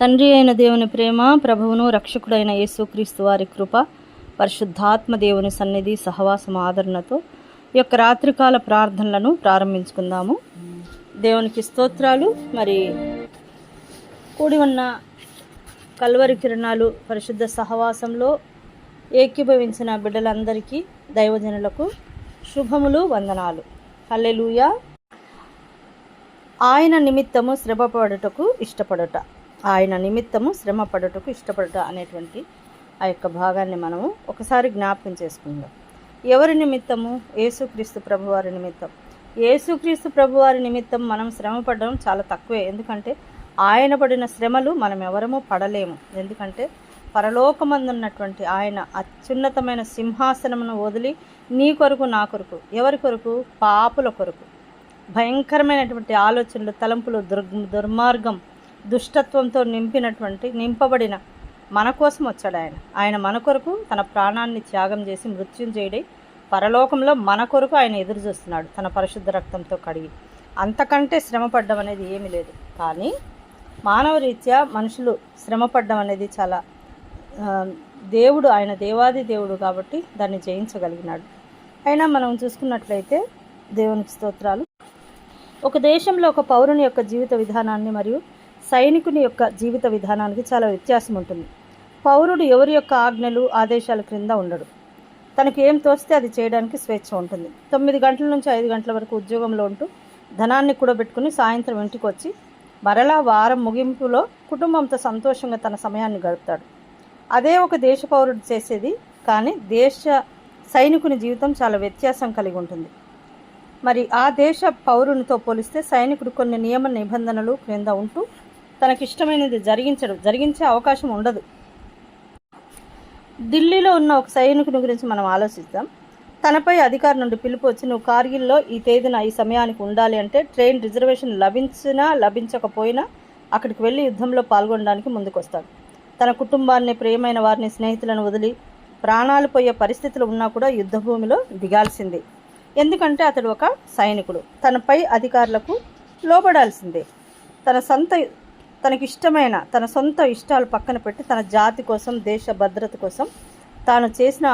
తండ్రి అయిన దేవుని ప్రేమ ప్రభువును రక్షకుడైన యేసుక్రీస్తు వారి కృప పరిశుద్ధాత్మ దేవుని సన్నిధి సహవాసం ఆదరణతో ఈ యొక్క రాత్రికాల ప్రార్థనలను ప్రారంభించుకుందాము. దేవునికి స్తోత్రాలు. మరి కూడి ఉన్న కల్వరి కిరణాలు పరిశుద్ధ సహవాసంలో ఏకీభవించిన బిడ్డలందరికీ దైవజనులకు శుభములు వందనాలు. హల్లెలూయా. ఆయన నిమిత్తము శ్రమపడుటకు ఇష్టపడుట. ఆయన నిమిత్తము శ్రమపడుటకు ఇష్టపడుట అనేటువంటి ఆ యొక్క భాగాన్ని మనము ఒకసారి జ్ఞాపకం చేసుకుందాం. ఎవరి నిమిత్తము? యేసుక్రీస్తు ప్రభువారి నిమిత్తం. యేసుక్రీస్తు ప్రభువారి నిమిత్తం మనం శ్రమ పడడం చాలా తక్కువే. ఎందుకంటే ఆయన పడిన శ్రమలు మనం ఎవరము పడలేము. ఎందుకంటే పరలోకమందున్నటువంటి ఆయన అత్యున్నతమైన సింహాసనమును వదిలి నీ కొరకు నా కొరకు ఎవరి కొరకు? పాపుల కొరకు. భయంకరమైనటువంటి ఆలోచనలు తలంపులు దుర్ దుర్మార్గం దుష్టత్వంతో నింపినటువంటి నింపబడిన మన కోసం వచ్చాడు ఆయన. ఆయన మన కొరకు తన ప్రాణాన్ని త్యాగం చేసి మృత్యుంజయుడై పరలోకంలో మన కొరకు ఆయన ఎదురు చూస్తున్నాడు తన పరిశుద్ధ రక్తంతో కడిగి. అంతకంటే శ్రమపడ్డం అనేది ఏమీ లేదు. కానీ మానవ రీత్యా మనుషులు శ్రమపడ్డం అనేది చాలా దేవుడు ఆయన దేవాది దేవుడు కాబట్టి దాన్ని జయించగలిగినాడు. అయినా మనం చూసుకున్నట్లయితే దేవునికి స్తోత్రాలు. ఒక దేశంలో ఒక పౌరుని యొక్క జీవిత విధానాన్ని మరియు సైనికుని యొక్క జీవిత విధానానికి చాలా వ్యత్యాసం ఉంటుంది. పౌరుడు ఎవరి యొక్క ఆజ్ఞలు ఆదేశాల క్రింద ఉండడు. తనకు ఏం తోస్తే అది చేయడానికి స్వేచ్ఛ ఉంటుంది. తొమ్మిది గంటల నుంచి ఐదు గంటల వరకు ఉద్యోగంలో ఉంటూ ధనాన్ని కూడబెట్టుకుని సాయంత్రం ఇంటికి వచ్చి మరలా వారం ముగింపులో కుటుంబంతో సంతోషంగా తన సమయాన్ని గడుపుతాడు. అదే ఒక దేశ పౌరుడు చేసేది కానీ దేశ సైనికుని జీవితం చాలా వ్యత్యాసం కలిగి ఉంటుంది. మరి ఆ దేశ పౌరునితో పోలిస్తే సైనికుడు కొన్ని నియమ నిబంధనలు క్రింద ఉంటూ తనకిష్టమైనది జరిగించడు జరిగించే అవకాశం ఉండదు. ఢిల్లీలో ఉన్న ఒక సైనికుని గురించి మనం ఆలోచిద్దాం. తనపై అధికారి నుండి పిలుపు వచ్చి నువ్వు కార్గిల్లో ఈ తేదీన ఈ సమయానికి ఉండాలి అంటే ట్రైన్ రిజర్వేషన్ లభించినా లభించకపోయినా అక్కడికి వెళ్ళి యుద్ధంలో పాల్గొనడానికి ముందుకొస్తాడు. తన కుటుంబాన్ని ప్రియమైన వారిని స్నేహితులను వదిలి ప్రాణాలు పోయే పరిస్థితులు ఉన్నా కూడా యుద్ధ భూమిలో దిగాల్సిందే. ఎందుకంటే అతడు ఒక సైనికుడు. తనపై అధికారులకు లోబడాల్సిందే. తన సొంత తనకిష్టమైన తన సొంత ఇష్టాలు పక్కన పెట్టి తన జాతి కోసం దేశ భద్రత కోసం తాను చేసిన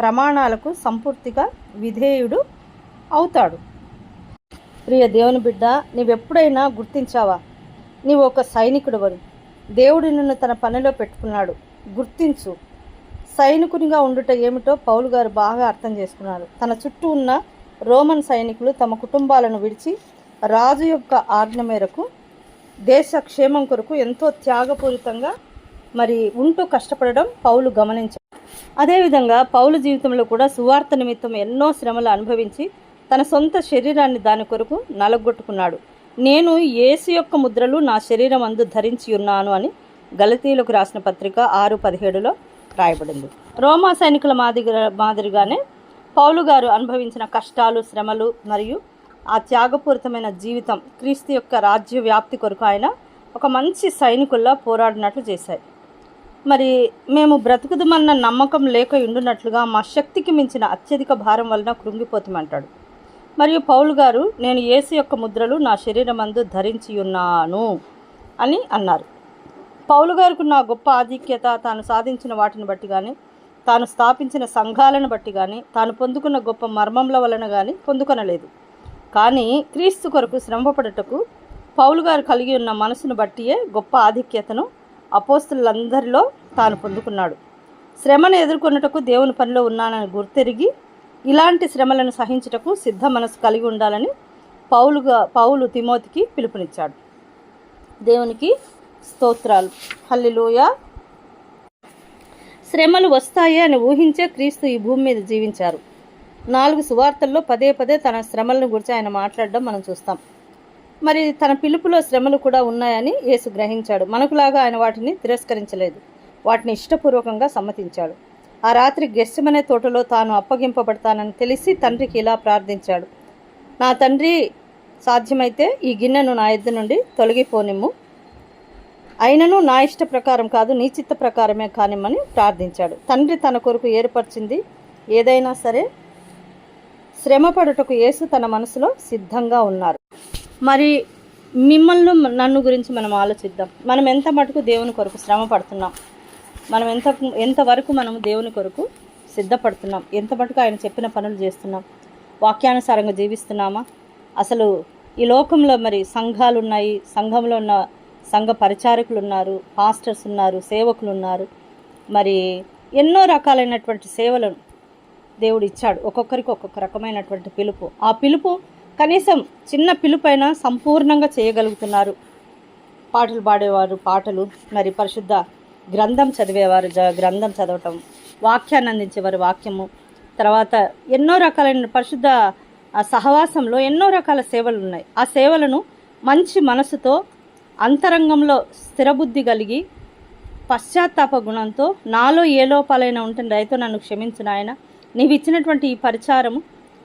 ప్రమాణాలకు సంపూర్తిగా విధేయుడు అవుతాడు. ప్రియ దేవుని బిడ్డ నీవెప్పుడైనా గుర్తించావా? నీవు ఒక సైనికుడు దేవుడు నిన్ను తన పనిలో పెట్టుకున్నాడు. గుర్తించు. సైనికునిగా ఉండుట ఏమిటో పౌలు గారు బాగా అర్థం చేసుకున్నారు. తన చుట్టూ ఉన్న రోమన్ సైనికులు తమ కుటుంబాలను విడిచి రాజు యొక్క ఆజ్ఞ మేరకు దేశ క్షేమం కొరకు ఎంతో త్యాగపూరితంగా మరి ఉంటూ కష్టపడడం పౌలు గమనించారు అదేవిధంగా పౌలు జీవితంలో కూడా సువార్త నిమిత్తం ఎన్నో శ్రమలు అనుభవించి తన సొంత శరీరాన్ని దాని కొరకు నలగొట్టుకున్నాడు. నేను ఏసు యొక్క ముద్రలు నా శరీరం అందు ధరించి ఉన్నాను అని గలతీలకు రాసిన పత్రిక ఆరు పదిహేడులో రాయబడింది. రోమా సైనికుల మాదిరి మాదిరిగానే పౌలు గారు అనుభవించిన కష్టాలు శ్రమలు మరియు ఆ త్యాగపూరితమైన జీవితం క్రీస్తు యొక్క రాజ్య వ్యాప్తి కొరకు ఆయన ఒక మంచి సైనికుల్లా పోరాడినట్లు చేశాయి. మరి మేము బ్రతుకుదమన్న నమ్మకం లేక ఉండునట్లుగా మా శక్తికి మించిన అత్యధిక భారం వలన కృంగిపోతామంటాడు. మరియు పౌలు గారు నేను ఏసు యొక్క ముద్రలు నా శరీరమందు ధరించి ఉన్నాను అని అన్నారు. పౌలు గారికి నా గొప్ప ఆధిక్యత తాను సాధించిన వాటిని బట్టి కానీ తాను స్థాపించిన సంఘాలను బట్టి కానీ తాను పొందుకున్న గొప్ప మర్మంల వలన కానీ పొందుకొనలేదు. కానీ క్రీస్తు కొరకు శ్రమపడుటకు పౌలు గారు కలిగి ఉన్న మనసును బట్టియే గొప్ప ఆధిక్యతను అపోస్తులందరిలో తాను పొందుకున్నాడు. శ్రమను ఎదుర్కొనుటకు దేవుని పనిలో ఉన్నానని గుర్తెరిగి ఇలాంటి శ్రమలను సహించుటకు సిద్ధ మనసు కలిగి ఉండాలని పౌలుగా పౌలు తిమోతికి పిలుపునిచ్చాడు. దేవునికి స్తోత్రాలు. హల్లిలోయ. శ్రమలు వస్తాయి అని ఊహించే క్రీస్తు ఈ భూమి మీద జీవించారు. నాలుగు సువార్తల్లో పదే పదే తన శ్రమలను గురించి ఆయన మాట్లాడడం మనం చూస్తాం. మరి తన పిలుపులో శ్రమలు కూడా ఉన్నాయని యేసు గ్రహించాడు. మనకులాగా ఆయన వాటిని తిరస్కరించలేదు. వాటిని ఇష్టపూర్వకంగా సమ్మతించాడు. ఆ రాత్రి గెస్సమనే తోటలో తాను అప్పగింపబడతానని తెలిసి తండ్రికి ఇలా ప్రార్థించాడు. నా తండ్రి సాధ్యమైతే ఈ గిన్నెను నా ఎద్దు నుండి తొలగిపోనిమ్ము. అయినను నా ఇష్ట ప్రకారం కాదు నీ చిత్త ప్రకారమే కానిమ్మని ప్రార్థించాడు. తండ్రి తన కొరకు ఏర్పరిచింది ఏదైనా సరే శ్రమపడుటకు యేసు తన మనసులో సిద్ధంగా ఉన్నారు. మరి మిమ్మల్ని నన్ను గురించి మనం ఆలోచిద్దాం. మనం ఎంత మటుకు దేవుని కొరకు శ్రమ పడుతున్నాం? మనం ఎంత ఎంతవరకు మనం దేవుని కొరకు సిద్ధపడుతున్నాం? ఎంత మటుకు ఆయన చెప్పిన పనులు చేస్తున్నాం? వాక్యానుసారంగా జీవిస్తున్నామా? అసలు ఈ లోకంలో మరి సంఘాలు ఉన్నాయి సంఘంలో ఉన్న సంఘ పరిచారకులు ఉన్నారు పాస్టర్స్ ఉన్నారు సేవకులు ఉన్నారు మరి ఎన్నో రకాలైనటువంటి సేవలను దేవుడు ఇచ్చాడు ఒక్కొక్కరికి ఒక్కొక్క రకమైనటువంటి పిలుపు. ఆ పిలుపు కనీసం చిన్న పిలుపైన సంపూర్ణంగా చేయగలుగుతున్నారు. పాటలు పాడేవారు పాటలు మరి పరిశుద్ధ గ్రంథం చదివేవారు జ గ్రంథం చదవటం వాక్యాన్ని అందించేవారు వాక్యము. తర్వాత ఎన్నో రకాలైన పరిశుద్ధ సహవాసంలో ఎన్నో రకాల సేవలు ఉన్నాయి. ఆ సేవలను మంచి మనసుతో అంతరంగంలో స్థిరబుద్ధి కలిగి పశ్చాత్తాప గుణంతో నాలో ఏ లోపాలైనా ఉంటుంది అయితే నన్ను క్షమించిన ఆయన నీవు ఇచ్చినటువంటి ఈ పరిచారము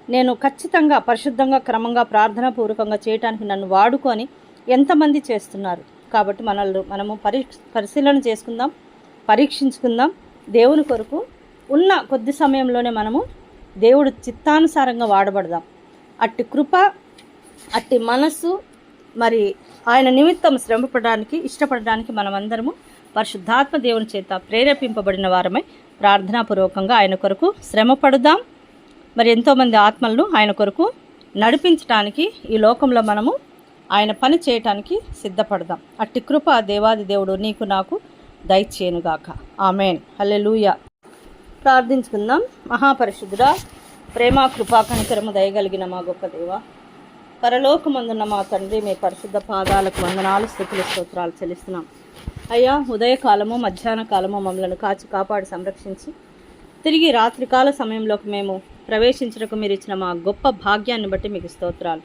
నేను ఖచ్చితంగా పరిశుద్ధంగా క్రమంగా ప్రార్థనా పూర్వకంగా చేయటానికి నన్ను వాడుకొని ఎంతమంది చేస్తున్నారు. కాబట్టి మనల్ని మనము పరి పరిశీలన చేసుకుందాం పరీక్షించుకుందాం. దేవుని కొరకు ఉన్న కొద్ది సమయంలోనే మనము దేవుడు చిత్తానుసారంగా వాడబడదాం. అట్టి కృప అట్టి మనస్సు మరి ఆయన నిమిత్తం శ్రమపడడానికి ఇష్టపడడానికి మనమందరము పరిశుద్ధాత్మ దేవుని చేత ప్రేరేపింపబడిన వారమై ప్రార్థనాపూర్వకంగా ఆయన కొరకు శ్రమపడుదాం. మరి ఎంతోమంది ఆత్మలను ఆయన కొరకు నడిపించడానికి ఈ లోకంలో మనము ఆయన పని చేయటానికి సిద్ధపడదాం. అట్టి కృప దేవాది దేవుడు నీకు నాకు దయచేయనుగాక ఆమెన్. హల్లెలూయ. ప్రార్థించుకుందాం. మహాపరిశుద్ధుడా ప్రేమ కృపా కనికరము దయగలిగిన మా గొప్ప దేవ పరలోకమందున్న మా తండ్రి మీ పరిశుద్ధ పాదాలకు వందనాలు స్థుతులు స్తోత్రాలు చెల్లిస్తున్నాం. అయ్యా ఉదయకాలము మధ్యాహ్న కాలము మమ్మలను కాచి కాపాడి సంరక్షించి తిరిగి రాత్రికాల సమయంలోకి మేము ప్రవేశించడానికి మీరు ఇచ్చిన మా గొప్ప భాగ్యాన్ని బట్టి మీకు స్తోత్రాలు.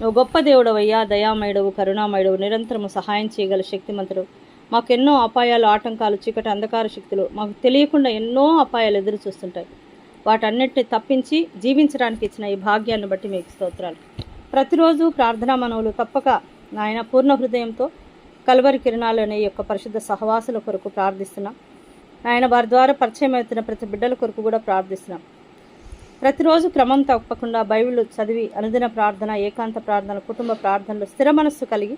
నువ్వు గొప్ప దేవుడవయ్యా దయామయుడవు కరుణామయుడవు నిరంతరము సహాయం చేయగల శక్తిమంతుడు. మాకు ఎన్నో అపాయాలు ఆటంకాలు చీకటి అంధకార శక్తులు మాకు తెలియకుండా ఎన్నో అపాయాలు ఎదురు చూస్తుంటాయి. వాటన్నిటిని తప్పించి జీవించడానికి ఇచ్చిన ఈ భాగ్యాన్ని బట్టి మీకు స్తోత్రాలు. ప్రతిరోజు ప్రార్థనా మనవులు తప్పక నాయన పూర్ణ హృదయంతో కలవరి కిరణాలు అనే యొక్క పరిశుద్ధ సహవాసుల కొరకు ప్రార్థిస్తున్నాం. ఆయన వారి ద్వారా పరిచయం అవుతున్న ప్రతి బిడ్డల కొరకు కూడా ప్రార్థిస్తున్నాం. ప్రతిరోజు క్రమం తప్పకుండా బైబిల్ చదివి అనుదిన ప్రార్థన ఏకాంత ప్రార్థన కుటుంబ ప్రార్థనలు స్థిర మనస్సు కలిగి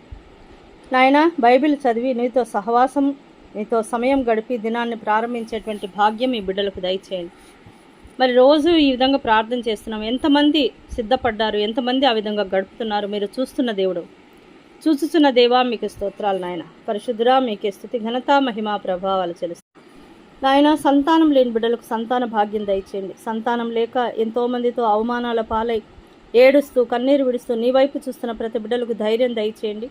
నాయన బైబిల్ చదివి నీతో సహవాసం నీతో సమయం గడిపి దినాన్ని ప్రారంభించేటువంటి భాగ్యం ఈ బిడ్డలకు దయచేయండి. మరి రోజు ఈ విధంగా ప్రార్థన చేస్తున్నాం. ఎంతమంది సిద్ధపడ్డారు. ఎంతమంది ఆ విధంగా గడుపుతున్నారు? మీరు చూస్తున్న దేవుడు. చూచుచున్న దేవా మీకు స్తోత్రాలు నాయన. పరిశుద్ధురా మీకే స్థుతి ఘనత మహిమ ప్రభావాలు తెలుసు నాయన సంతానం లేని బిడ్డలకు సంతాన భాగ్యం దయచేయండి. సంతానం లేక ఎంతోమందితో అవమానాల పాలై ఏడుస్తూ కన్నీరు విడుస్తూ నీ వైపు చూస్తున్న ప్రతి బిడ్డలకు ధైర్యం దయచేయండి.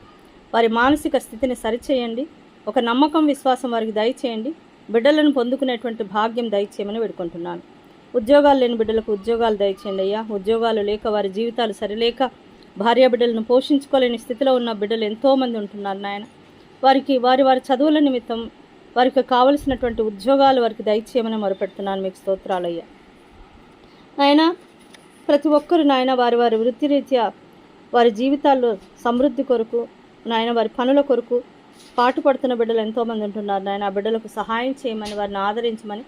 వారి మానసిక స్థితిని సరిచేయండి. ఒక నమ్మకం విశ్వాసం వారికి దయచేయండి. బిడ్డలను పొందుకునేటువంటి భాగ్యం దయచేయమని వేడుకుంటున్నాను. ఉద్యోగాలు లేని బిడ్డలకు ఉద్యోగాలు దయచేయండి అయ్యా. ఉద్యోగాలు లేక వారి జీవితాలు సరిలేక భార్య బిడ్డలను పోషించుకోలేని స్థితిలో ఉన్న బిడ్డలు ఎంతోమంది ఉంటున్నారు నాయన. వారికి వారి వారి చదువుల నిమిత్తం వారికి కావలసినటువంటి ఉద్యోగాలు వారికి దయచేయమని మొరపెడుతున్నాను మీకు స్తోత్రాలయ్యా నాయన ప్రతి ఒక్కరు నాయన వారి వారి వృత్తిరీత్యా వారి జీవితాల్లో సమృద్ధి కొరకు నాయన వారి పనుల కొరకు పాటుపడుతున్న బిడ్డలు ఎంతోమంది ఉంటున్నారు నాయన. ఆ బిడ్డలకు సహాయం చేయమని వారిని ఆదరించమని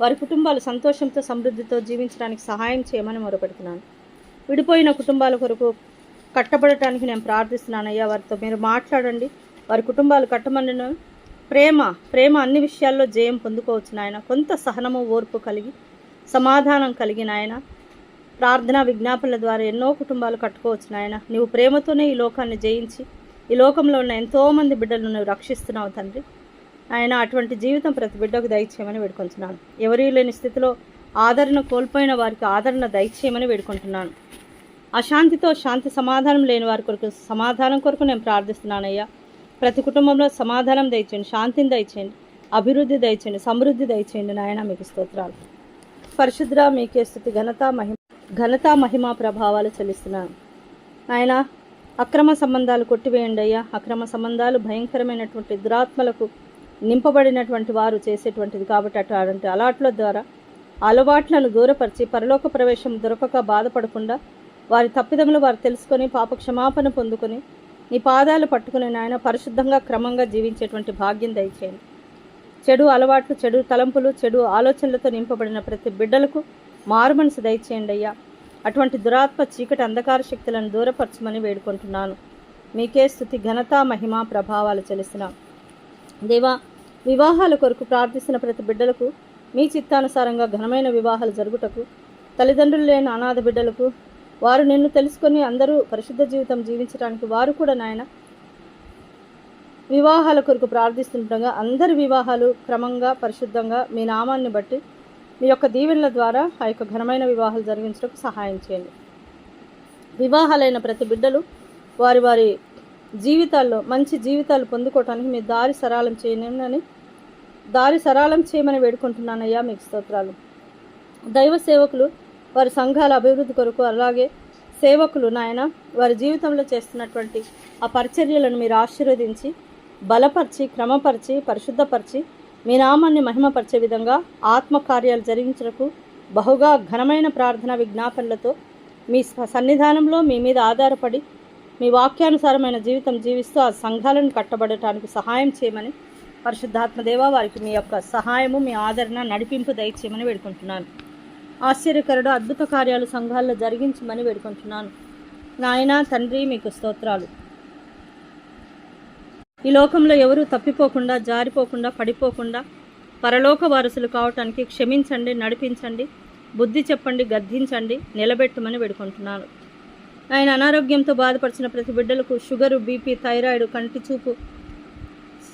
వారి కుటుంబాలు సంతోషంతో సమృద్ధితో జీవించడానికి సహాయం చేయమని మొరపెడుతున్నాను. విడిపోయిన కుటుంబాల కొరకు కట్టబడటానికి నేను ప్రార్థిస్తున్నాను. అయ్యా వారితో మీరు మాట్లాడండి. వారి కుటుంబాలు కట్టమని ప్రేమ ప్రేమ అన్ని విషయాల్లో జయం పొందుకోవచ్చు నాయన. కొంత సహనము ఓర్పు కలిగి సమాధానం కలిగి నాయన. ప్రార్థన విజ్ఞాపనల ద్వారా ఎన్నో కుటుంబాలు కట్టుకోవచ్చు నాయన. నీవు ప్రేమతోనే ఈ లోకాన్ని జయించి ఈ లోకంలో ఉన్న ఎంతోమంది బిడ్డలను నువ్వు రక్షిస్తున్నావు తండ్రి. ఆయన అటువంటి జీవితం ప్రతి బిడ్డకు దయచేయమని వేడుకుంటున్నాను. ఎవరీ లేని స్థితిలో ఆదరణ కోల్పోయిన వారికి ఆదరణ దయచేయమని వేడుకుంటున్నాను. అశాంతితో శాంతి సమాధానం లేని వారి కొరకు సమాధానం కొరకు నేను ప్రార్థిస్తున్నానయ్యా. ప్రతి కుటుంబంలో సమాధానం దయచేయండి శాంతిని దయచేయండి అభివృద్ధి దయచేయండి సమృద్ధి దయచేయండి నాయన మీకు స్తోత్రాలు. పరిశుద్ర మీకే స్థుతి ఘనత మహిమ ఘనత మహిమ ప్రభావాలు చెల్లిస్తున్నాను. ఆయన అక్రమ సంబంధాలు కొట్టివేయండి అయ్యా. అక్రమ సంబంధాలు భయంకరమైనటువంటి దురాత్మలకు నింపబడినటువంటి వారు చేసేటువంటిది కాబట్టి అటువంటి అలాట్ల ద్వారా అలవాట్లను దూరపరిచి పరలోక ప్రవేశం దొరకక బాధపడకుండా వారి తప్పిదములు వారు తెలుసుకొని పాప క్షమాపణ పొందుకొని నీ పాదాలు పట్టుకుని నాయన పరిశుద్ధంగా క్రమంగా జీవించేటువంటి భాగ్యం దయచేయండి. చెడు అలవాట్లు చెడు తలంపులు చెడు ఆలోచనలతో నింపబడిన ప్రతి బిడ్డలకు మారు మనసు దయచేయండి అయ్యా. అటువంటి దురాత్మ చీకటి అంధకార శక్తులను దూరపరచమని వేడుకుంటున్నాను. మీకే స్థుతి ఘనత మహిమ ప్రభావాలు చెల్లిస్తున్నాం. దేవా వివాహాల కొరకు ప్రార్థిస్తున్న ప్రతి బిడ్డలకు మీ చిత్తానుసారంగా ఘనమైన వివాహాలు జరుగుటకు తల్లిదండ్రులు లేని అనాథ బిడ్డలకు వారు నిన్ను తెలుసుకొని అందరూ పరిశుద్ధ జీవితం జీవించడానికి వారు కూడా నాయన వివాహాల కొరకు ప్రార్థిస్తుండగా అందరి వివాహాలు క్రమంగా పరిశుద్ధంగా మీ నామాన్ని బట్టి మీ యొక్క దీవెనల ద్వారా ఆ యొక్క ఘనమైన వివాహాలు జరిగించడానికి సహాయం చేయండి. వివాహాలైన ప్రతి బిడ్డలు వారి వారి జీవితాల్లో మంచి జీవితాలు పొందుకోవటానికి మీ దారి సరళం చేయనని దారి సరళం చేయమని వేడుకుంటున్నానయ్యా మీకు స్తోత్రాలు. దైవ సేవకులు వారి సంఘాల అభివృద్ధి కొరకు అలాగే సేవకులు నాయన వారి జీవితంలో చేస్తున్నటువంటి ఆ పరిచర్యలను మీరు ఆశీర్వదించి బలపరిచి క్రమపరిచి పరిశుద్ధపరిచి మీ నామాన్ని మహిమపరిచే విధంగా ఆత్మకార్యాలు జరిగించటకు బహుగా ఘనమైన ప్రార్థన విజ్ఞాపనలతో మీ సన్నిధానంలో మీ మీద ఆధారపడి మీ వాక్యానుసారమైన జీవితం జీవిస్తూ ఆ సంఘాలను కట్టబడటానికి సహాయం చేయమని పరిశుద్ధాత్మదేవ వారికి మీ యొక్క సహాయము మీ ఆదరణ నడిపింపు దయచేయమని వేడుకుంటున్నాను. ఆశ్చర్యకరుడు అద్భుత కార్యాలు సంఘాల్లో జరిగించమని వేడుకుంటున్నాను. నాయన తండ్రి మీకు స్తోత్రాలు. ఈ లోకంలో ఎవరూ తప్పిపోకుండా జారిపోకుండా పడిపోకుండా పరలోక వారసులు కావటానికి క్షమించండి నడిపించండి బుద్ధి చెప్పండి గద్దించండి నిలబెట్టమని వేడుకుంటున్నాను. ఆయన అనారోగ్యంతో బాధపడిచిన ప్రతి బిడ్డలకు షుగరు బీపీ థైరాయిడ్ కంటి చూపు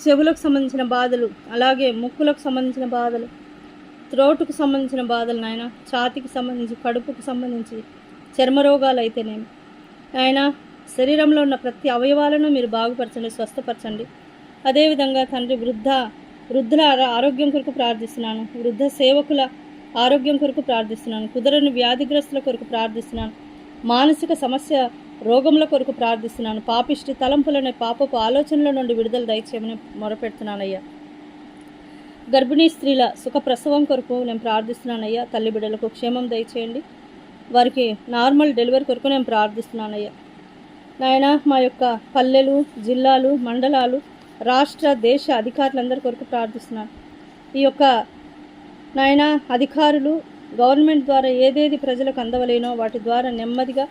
చెవులకు సంబంధించిన బాధలు అలాగే ముక్కులకు సంబంధించిన బాధలు త్రోటుకు సంబంధించిన బాధలు నాయన ఛాతికి సంబంధించి కడుపుకు సంబంధించి చర్మ రోగాలు అయితేనేమి? ఆయన శరీరంలో ఉన్న ప్రతి అవయవాలను మీరు బాగుపరచండి స్వస్థపరచండి. అదేవిధంగా తండ్రి వృద్ధ వృద్ధుల ఆరోగ్యం కొరకు ప్రార్థిస్తున్నాను. వృద్ధ సేవకుల ఆరోగ్యం కొరకు ప్రార్థిస్తున్నాను. కుదరని వ్యాధిగ్రస్తుల కొరకు ప్రార్థిస్తున్నాను. మానసిక సమస్య రోగముల కొరకు ప్రార్థిస్తున్నాను. పాపిష్టి తలంపులనే పాపపు ఆలోచనల నుండి విడుదల దయచేయమని మొరపెడుతున్నానయ్యా. గర్భిణీ స్త్రీల సుఖ ప్రసవం కొరకు నేను ప్రార్థిస్తున్నానయ్యా. తల్లి బిడ్డలకు క్షేమం దయచేయండి. వారికి నార్మల్ డెలివరీ కొరకు నేను ప్రార్థిస్తున్నానయ్యా. నాయన మా యొక్క పల్లెలు జిల్లాలు మండలాలు రాష్ట్ర దేశ అధికారులందరి కొరకు ప్రార్థిస్తున్నాను. ఈ యొక్క నాయన అధికారులు గవర్నమెంట్ ద్వారా ఏదేది ప్రజలకు అందవలేనో వాటి ద్వారా నెమ్మదిగా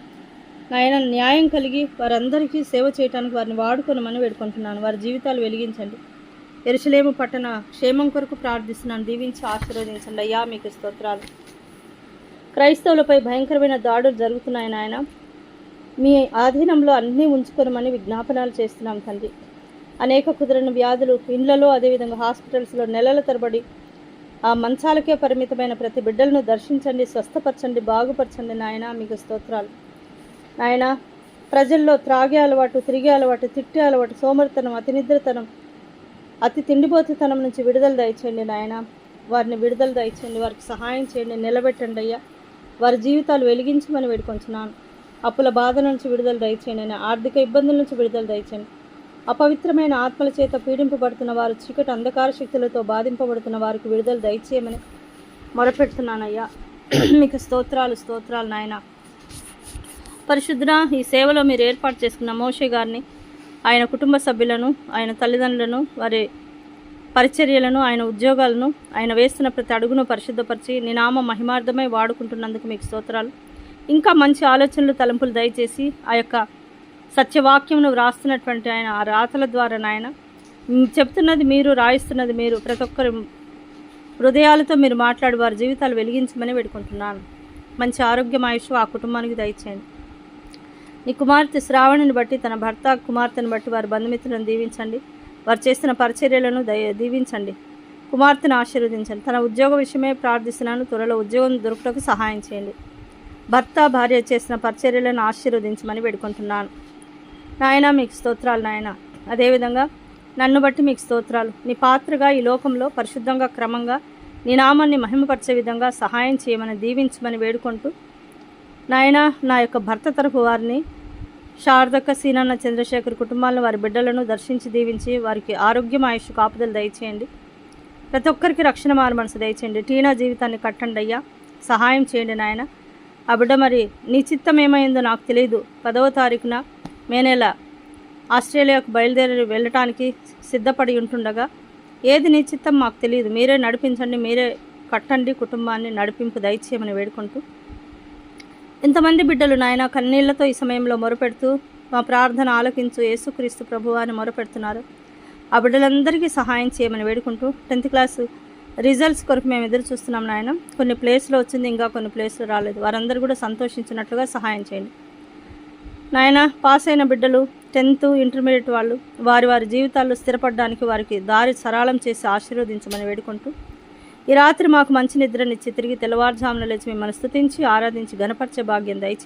ఆయన న్యాయం కలిగి వారందరికీ సేవ చేయడానికి వారిని వాడుకోనమని వేడుకుంటున్నాను. వారి జీవితాలు వెలిగించండి. ఎరుసలేము పట్టణ క్షేమం కొరకు ప్రార్థిస్తున్నాను. దీవించి ఆశీర్వదించండి. అయ్యా మీకు స్తోత్రాలు. క్రైస్తవులపై భయంకరమైన దాడులు జరుగుతున్నాయని నాయన. మీ ఆధీనంలో అన్నీ ఉంచుకోనమని విజ్ఞాపనాలు చేస్తున్నాం తండ్రి. అనేక కుదిరిన వ్యాధులు ఇండ్లలో అదేవిధంగా హాస్పిటల్స్లో నెలల తరబడి ఆ మంచాలకే పరిమితమైన ప్రతి బిడ్డలను దర్శించండి స్వస్థపరచండి బాగుపరచండి నాయన మీకు స్తోత్రాలు. నాయన ప్రజల్లో త్రాగే అలవాటు తిరిగే అలవాటు తిట్టే అలవాటు సోమరితనం అతి నిద్రతనం అతి తిండిపోతుతనం నుంచి విడుదల దయచేయండి నాయన. వారిని విడుదల దయచేయండి వారికి సహాయం చేయండి నిలబెట్టండి అయ్యా. వారి జీవితాలు వెలిగించమని వేడుకొంచున్నాను. అప్పుల బాధ నుంచి విడుదల దయచేయండి ఆర్థిక ఇబ్బందుల నుంచి విడుదల దయచేయండి. అపవిత్రమైన ఆత్మల చేత పీడింపబడుతున్న వారు చీకటి అంధకార శక్తులతో బాధింపబడుతున్న వారికి విడుదల దయచేయమని మొరపెడుతున్నానయ్యా. మీకు స్తోత్రాలు స్తోత్రాలు నాయన. పరిశుద్ధ ఈ సేవలో మీరు ఏర్పాటు చేసుకున్న మోషే గారిని ఆయన కుటుంబ సభ్యులను ఆయన తల్లిదండ్రులను వారి పరిచర్యలను ఆయన ఉద్యోగాలను ఆయన వేస్తున్న ప్రతి అడుగును పరిశుద్ధపరిచి నీ నామ మహిమార్థమై వాడుకుంటున్నందుకు మీకు స్తోత్రాలు. ఇంకా మంచి ఆలోచనలు తలంపులు దయచేసి ఆ యొక్క సత్యవాక్యంను వ్రాస్తున్నటువంటి ఆయన ఆ రాతల ద్వారా నాయన. చెప్తున్నది మీరు రాయిస్తున్నది మీరు ప్రతి ఒక్కరి హృదయాలతో మీరు మాట్లాడి వారి జీవితాలు వెలిగించమని వేడుకుంటున్నాను. మంచి ఆరోగ్యం ఆయుష్ ఆ కుటుంబానికి దయచేయండి. నీ కుమార్తె శ్రావణిని బట్టి తన భర్త కుమార్తెను బట్టి వారి బంధుమిత్రులను దీవించండి. వారు చేస్తున్న పరిచర్యలను దయ దీవించండి. కుమార్తెను ఆశీర్వదించండి. తన ఉద్యోగ విషయమే ప్రార్థిస్తున్నాను. త్వరలో ఉద్యోగం దొరుకుటకు సహాయం చేయండి. భర్త భార్య చేసిన పరిచర్యలను ఆశీర్వదించమని వేడుకుంటున్నాను. నాయన మీకు స్తోత్రాలు నాయన. అదేవిధంగా నన్ను బట్టి మీకు స్తోత్రాలు. నీ పాత్రగా ఈ లోకంలో పరిశుద్ధంగా క్రమంగా నీ నామాన్ని మహిమపరిచే విధంగా సహాయం చేయమని దీవించమని వేడుకుంటూ నాయన నా యొక్క భర్త తరపు వారిని శారదక్క సీనన్న చంద్రశేఖర్ కుటుంబాలను వారి బిడ్డలను దర్శించి దీవించి వారికి ఆరోగ్యం ఆయుష్ కాపుదలు దయచేయండి. ప్రతి ఒక్కరికి రక్షణ మారు మనసు దయచేయండి. టీనా జీవితాన్ని కట్టండి అయ్యా. సహాయం చేయండి నాయన. ఆ బిడ్డ మరి నీ చిత్తం ఏమైందో నాకు తెలియదు పదవ తారీఖున మే నెల ఆస్ట్రేలియాకు బయలుదేరి వెళ్ళటానికి సిద్ధపడి ఉంటుండగా ఏది నిశ్చితం మాకు తెలియదు. మీరే నడిపించండి మీరే కట్టండి కుటుంబాన్ని నడిపింపు దయచేయమని వేడుకుంటూ. ఇంతమంది బిడ్డలు నాయన కన్నీళ్ళతో ఈ సమయంలో మొరపెడుతూ మా ప్రార్థన ఆలకించు యేసుక్రీస్తు ప్రభు అని మొరపెడుతున్నారు. ఆ బిడ్డలందరికీ సహాయం చేయమని వేడుకుంటూ టెన్త్ క్లాస్ రిజల్ట్స్ కొరకు మేము ఎదురు చూస్తున్నాం నాయన. కొన్ని ప్లేస్లో వచ్చింది ఇంకా కొన్ని ప్లేస్లో రాలేదు. వారందరూ కూడా సంతోషించినట్లుగా సహాయం చేయండి. నాయన పాస్ అయిన బిడ్డలు టెన్త్ ఇంటర్మీడియట్ వాళ్ళు వారి వారి జీవితాల్లో స్థిరపడడానికి వారికి దారి సరళం చేసి ఆశీర్వదించమని వేడుకుంటూ ఈ రాత్రి మాకు మంచి నిద్రనిచ్చి తిరిగి తెల్లవారుజామున లేచి మిమ్మల్ని స్తుతించి ఆరాధించి గణపరిచే భాగ్యం దయచేసి